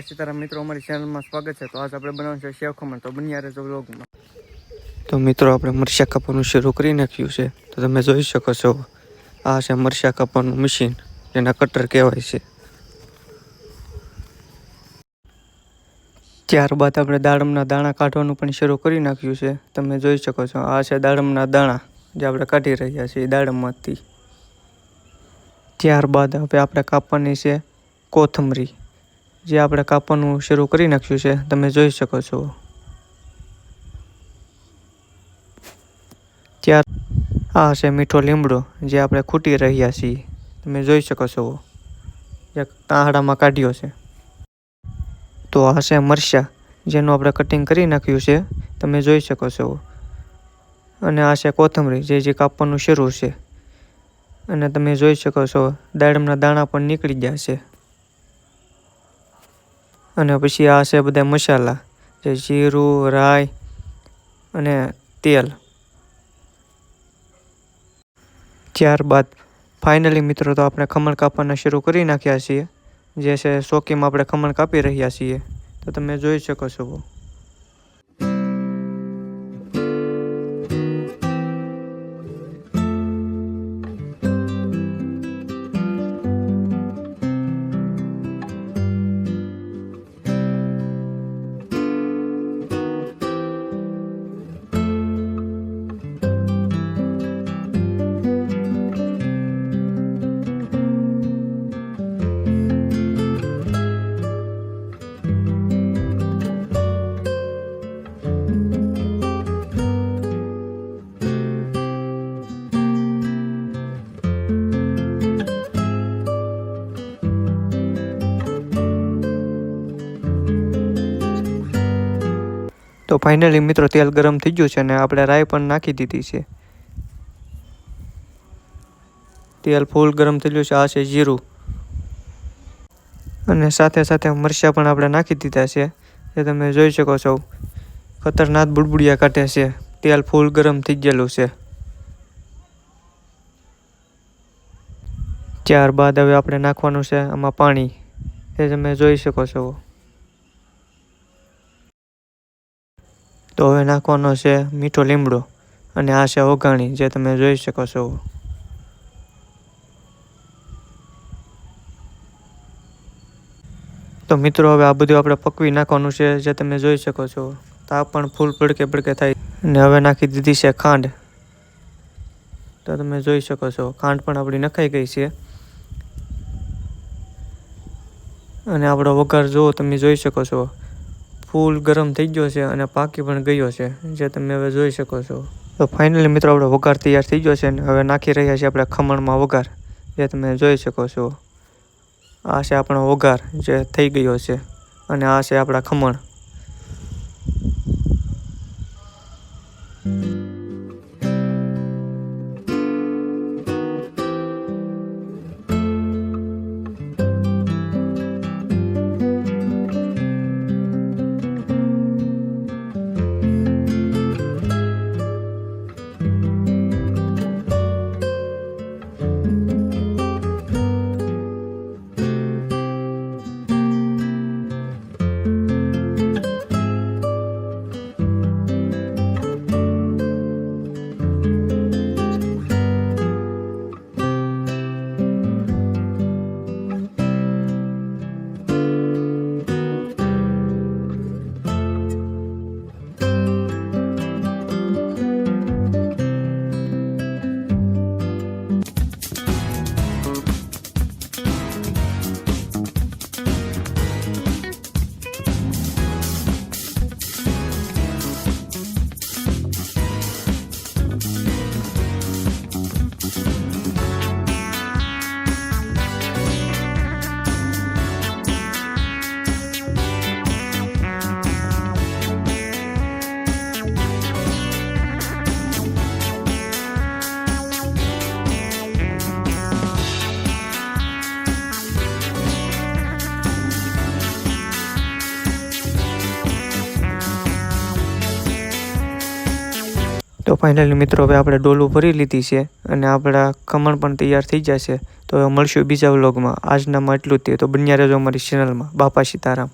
સીતારામ મિત્રો અમારી ચેનલમાં સ્વાગત છે. તો આજ આપણે બનાવવાનું છે તો બન્યા રહેજો તો મિત્રો, આપણે મરચા કાપવાનું શરૂ કરી નાખ્યું છે. તો તમે જોઈ શકો છો, આ છે મરચા કાપવાનું મશીન જેના કટર કહેવાય છે. ત્યારબાદ આપણે દાડમના દાણા કાઢવાનું પણ શરૂ કરી નાખ્યું છે. તમે જોઈ શકો છો, આ છે દાડમના દાણા, જે આપણે કાઢી રહ્યા છીએ દાડમમાંથી. ત્યારબાદ હવે આપણે કાપવાની છે કોથમરી. જે આપણે કાપવાનું શરૂ કરી નાખ્યું છે, તમે જોઈ શકો છો. ત્યાર આ છે મીઠો લીમડો, જે આપણે ખૂટી રહ્યા છીએ. તમે જોઈ શકો છો. જે તાહડામાં કાઢ્યો છે. તો આ છે મરચા, જેનું આપણે કટિંગ કરી નાખ્યું છે, તમે જોઈ શકો છો. અને આ છે કોથમરી, જે જે કાપવાનું શરૂ છે. અને તમે જોઈ શકો છો, દાડમના દાણા પણ નીકળી ગયા છે. અને પછી આ છે બધા મસાલા. જે જીરું, રાઈ અને તેલ. ત્યારબાદ ફાઇનલી મિત્રો તો આપણે ખમણ કાપવાના શરૂ કરી નાખ્યા છીએ. જે છે શોકીમાં આપણે ખમણ કાપી રહ્યા છીએ. તો તમે જોઈ શકો છો. તો ફાઇનલી મિત્રો તેલ ગરમ થઈ ગયું છે અને આપણે રાઈ પણ નાખી દીધી છે. તેલ ફૂલ ગરમ થઈ ગયું છે, આ છે જીરું. અને સાથે સાથે મરચાં પણ આપણે નાખી દીધા છે, એ તમે જોઈ શકો છો. ખતરનાક બુડબુડિયા કાઢે છે, તેલ ફૂલ ગરમ થઈ ગયેલું છે. ત્યારબાદ હવે આપણે નાખવાનું છે આમાં પાણી, એ તમે જોઈ શકો છો. તો હવે નાખવાનો છે મીઠો લીમડો અને આ છે ઓગાણી, જે તમે જોઈ શકો છો. તો મિત્રો, હવે આ બધું આપણે પકવી નાખવાનું છે, જે તમે જોઈ શકો છો. તા પણ ફૂલ ભડકે ભડકે થાય. અને હવે નાખી દીધી છે ખાંડ. તો તમે જોઈ શકો છો, ખાંડ પણ આપણી નખાઈ ગઈ છે. અને આપણો વઘાર જુઓ, તમે જોઈ શકો છો. ફૂલ ગરમ થઈ ગયો છે અને પાકી પણ ગયો છે, જે તમે હવે જોઈ શકો છો. તો ફાઇનલી મિત્રો આપણો વઘાર તૈયાર થઈ ગયો છે અને હવે નાખી રહ્યા છીએ આપણે ખમણમાં વઘાર, જે તમે જોઈ શકો છો. આ છે આપણો વઘાર જે થઈ ગયો છે અને આ છે આપણા ખમણ. તો ફાઇનલી મિત્રો હવે આપણે ડોલું ભરી લીધી છે અને આપણા ખમણ પણ તૈયાર થઈ જશે. તો મળશું બીજા વ્લોગમાં આજનામાં એટલું જ તે. તો બન્યા રહેજો અમારી ચેનલમાં બાપા સીતારામ.